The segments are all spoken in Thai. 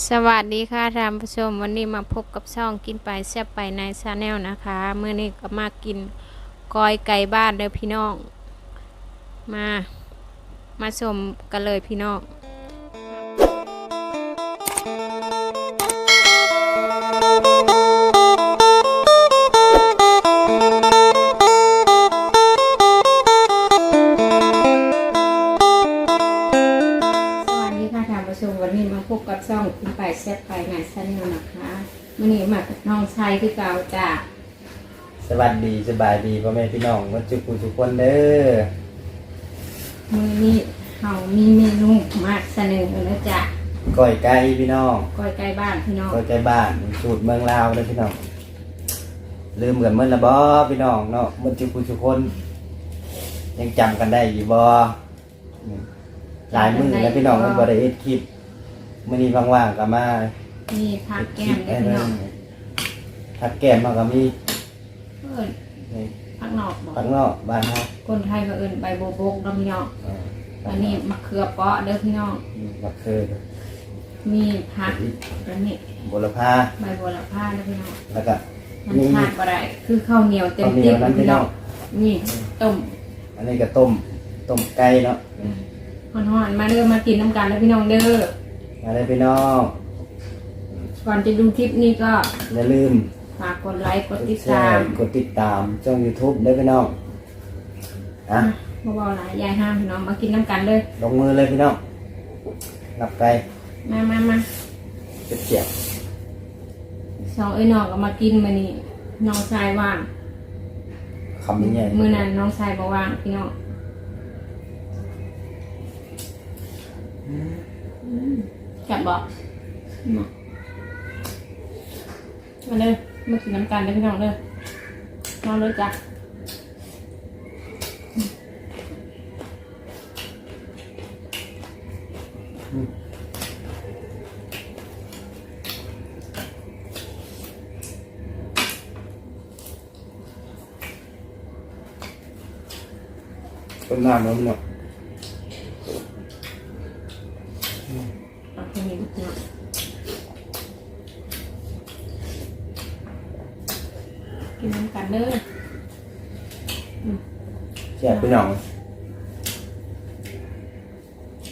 สวัสดีค่ะท่านผู้ชมวันนี้มาพบกับช่องกินไปแซ่บไปในชาแนลนะคะเมื่อนี้ก็มากินกอยไก่บ้านเด้อพี่น้อง มา มาชมกันเลยพี่น้อง แซ่บไปในชาแนลนะคะมื่อนี้มากับน้องชายคือเก่าจ้าสวัสดีสบายดีพ่อแม่พี่น้องวันจุกุทุกคนเด้อมื่อนี้เขามีเมนูมาเสนอแล้วจ้ะก้อยไก่พี่น้องก้อยไก่บ้านพี่น้องก้อยไก่บ้านสูตรเมืองลาวเด้อพี่น้องลืมกันเมื่อละบ่พี่น้องเนาะวันจุกุทุกคน ยังจำกันได้อยู่บ่อืมหลายมื้อแล้วพี่น้องมันบ่ได้เฮ็ดคลิป มื้อนี้ว่างๆก็มามีผักเฮ็ดแก้คลิมปด้วยพี่น้องผักแก้มมาก็มีเอิ้นนี่ผักนอกบอกผักเนาะบ้านเฮาคนไทยก็เอิ้นใบโบวบกเนาะพี่น้องเอออันนี้มะเขือเปาะเด้อพี่น้องมะเขือมีผักอันนี้บุรพาใบโบวพาเด้อพี่น้องแล้วก็มันทานบ่ได้คือข้าวเหนียวเต็มข้าวเหนีติ๊ยวกนั้นพี่น้องนี่ต้มอันนี้ก็ต้มต้มไก่เนาะหอนๆมาเด้อมากินน้ำกันแล้วพี่น้องเด้อ มาเลยพี่น้องก่อนจะดูคลิปนี้ก็อย่าลืมฝากกดไลค์กดติดแชตามร์กดติดตามช่อง YouTube ได้พี่น้องอะมาบอกหลายยายห้ามพี่น้องมากินน้ำกันเลยลงมือเลยพี่น้องนับไก่มามามาเจียบสองเอ้ยน้องก็มากินมานี่น้องชายว่างๆคำนี้ไงมือนั้นน้องชายบ่ว่างพี่น้องจับ บอกมามาเลยมากินน้ำกันเลยพี่น้องเลยนอนเลยจ้ะต้นน้ำแล้วพี่น้องเอาแค่นี้พี่น้องกินน้ำกันเลย เจียบพี่น้อง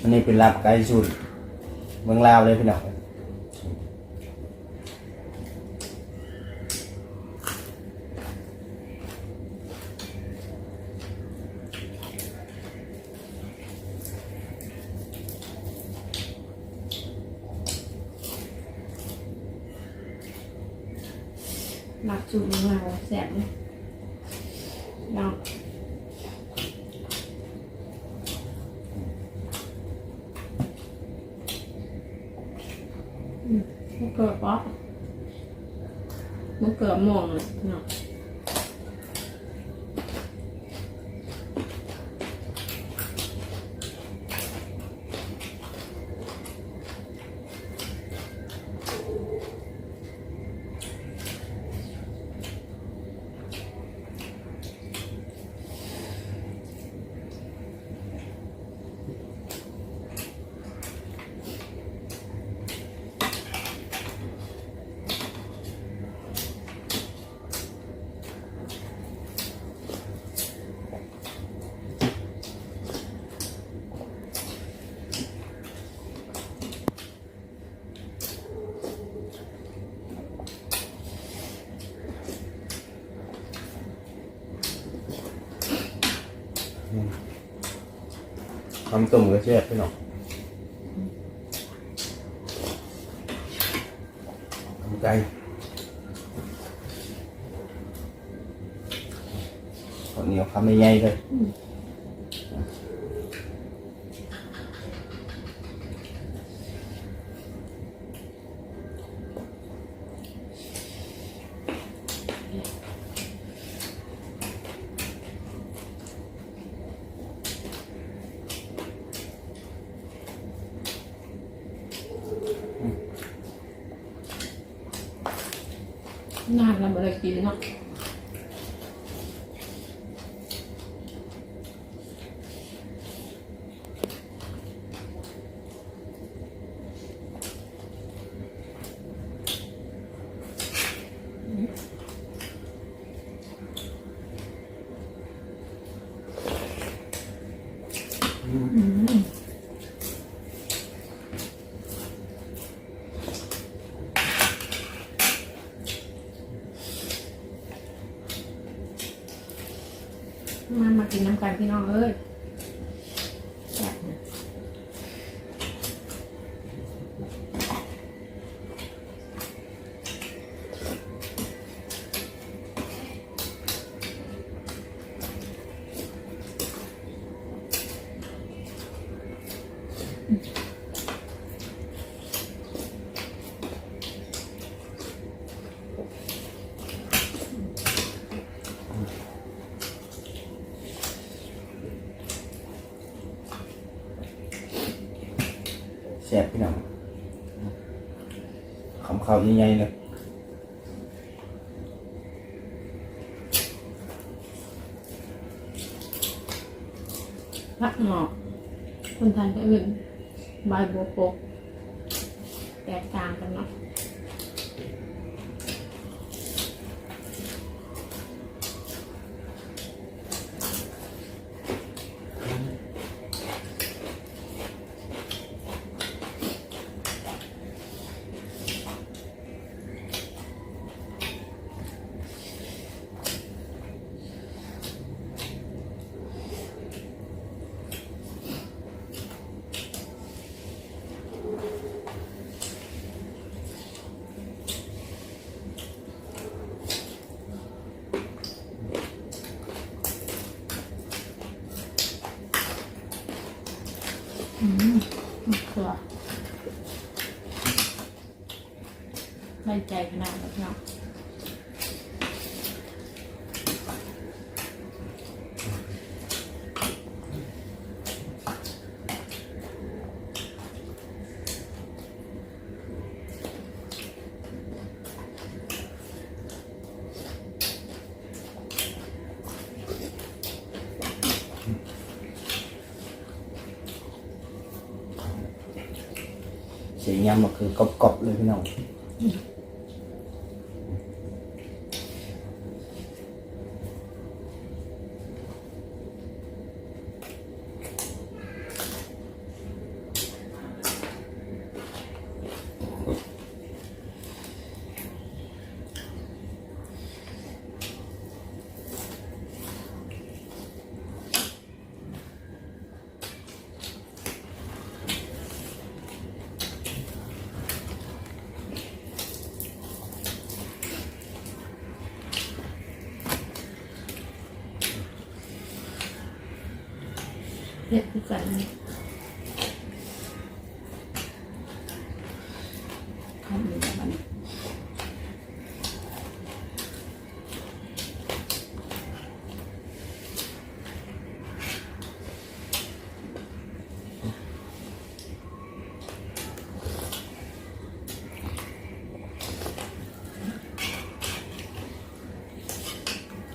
อั นี้เป็นลาบไก่สูตรเมืองลาวเลยพี่น้องหลักสูตรของเราแสบเลยลองอื มันเกิดป๊อปมันเกิดมองเลยเนาะ ทำต้มก็เจียบพี่น้องทำไก่ข้าวเหนียวคำใหญ่ๆเลย นานแล้วไม่ได้กินเนาะ เอ้ย แซ่บพี่น้องคำข้าวใหญ่ๆเลยพักหงอกคนไทยก็อื่นใบบัวปกแตกต่างกันเนาะ อืมมะเขือได้ ใจขนาดนั้นเนาะเสียงยำก็คือกรอบๆเลยพี่น้อง เรียกคือกันเลยทำอยู่แบบนี้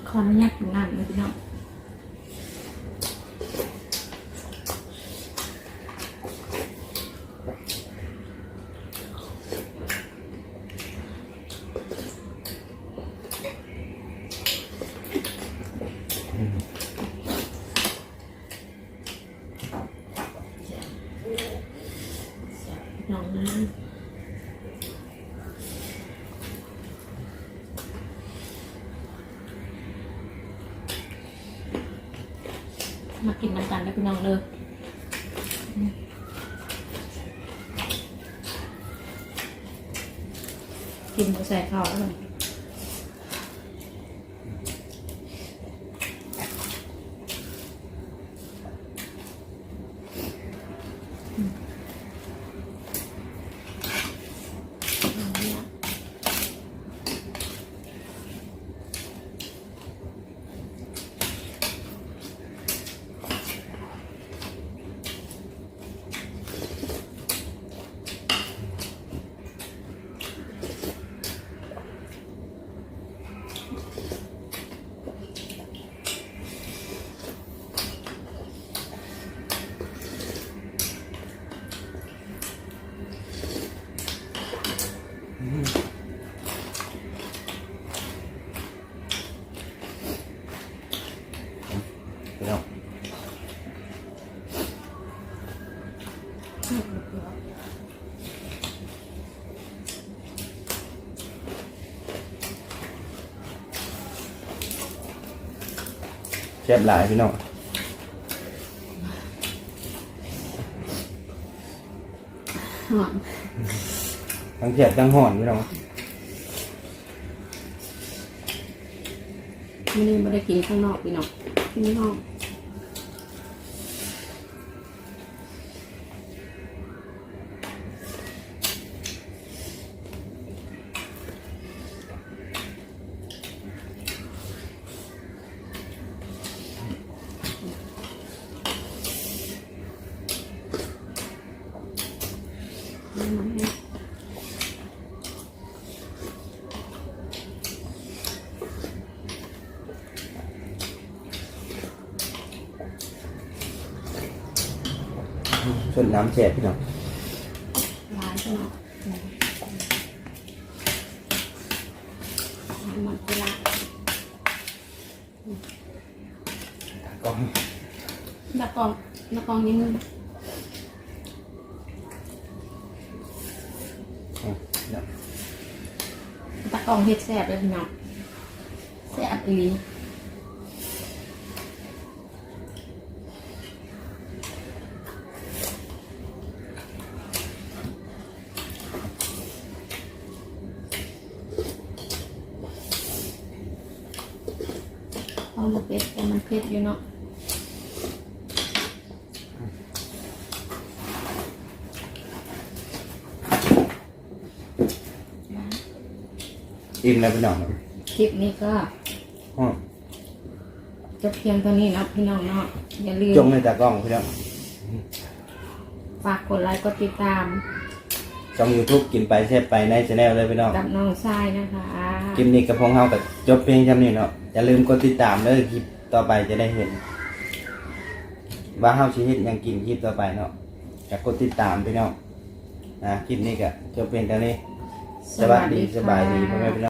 ขออนุญาตกินน้ำเลยพี่น้อง น้องนะ มากินน้ำกันแล้วพี่น้องเลยกินหมูใส่ข้าวแล้ว แซ่บหลายพี่น้องหอมทั้งแซ่บทั้งหอนพี่น้องไม่ได้กินข้างนอกพี่น้องกินข้างนอก ส่วนน้ำแซ่บพี่น้องร้ายใช่ไหมมันกุละกล้องนักกองนักกองนี้มึง อืมเดี๋ยว ตะกองเฮ็ดแซ่บเลยพี่น้องแซ่บอีหลีเอามาเป็ดแต่มันเผ็ดอยู่เนาะ อิ่มแล้วพี่น้องคลิปนี้ก็อ๋อจบเพียงเท่านี้เนาะพี่น้องเนาะอย่าลืมจงในตากล้องพี่น้องฝากกดไลค์กดติดตามช่องยูทูบกินไปแซ่บไปในช anel เลยพี่น้องกับน้องทรายนะคะคลิปนี้กับพงเฮากับจบเพียงเท่านี้เนาะอย่าลืมกดติดตามเด้อคลิปต่อไปจะได้เห็นว่าเฮาสิเฮ็ดหยังกินคลิปต่อไปเนาะก็กดติดตามพี่น้องนะคลิปนี้ก็จบเพียงเท่านี้สวัสดีสบายดีพ่อแม่พี่น้อง